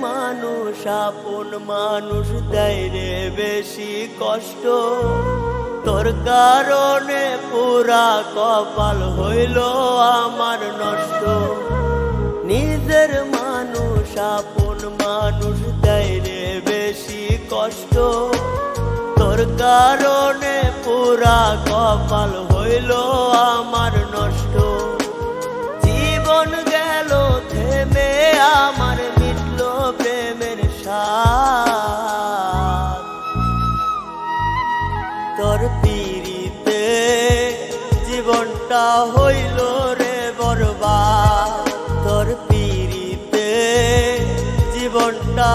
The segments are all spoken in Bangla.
মানুষ, আপন মানুষ দেয় রে বেশি কষ্ট। তোর কারণে পুরা কপাল হইল আমার নষ্ট। নিজের মানুষ, আপন মানুষ দেয় রে বেশি কষ্ট। তোর কারণে পুরা কপাল হইল আমার তোর পিড়িতে জীবনটা হইল রে বরবা তোর তীরিতে জীবনটা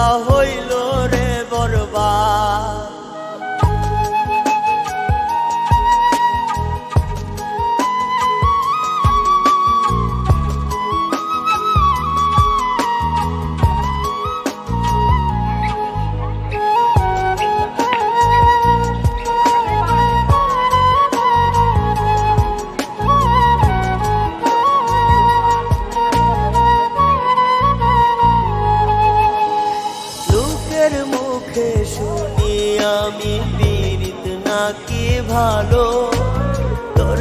থাকে ভালো তোর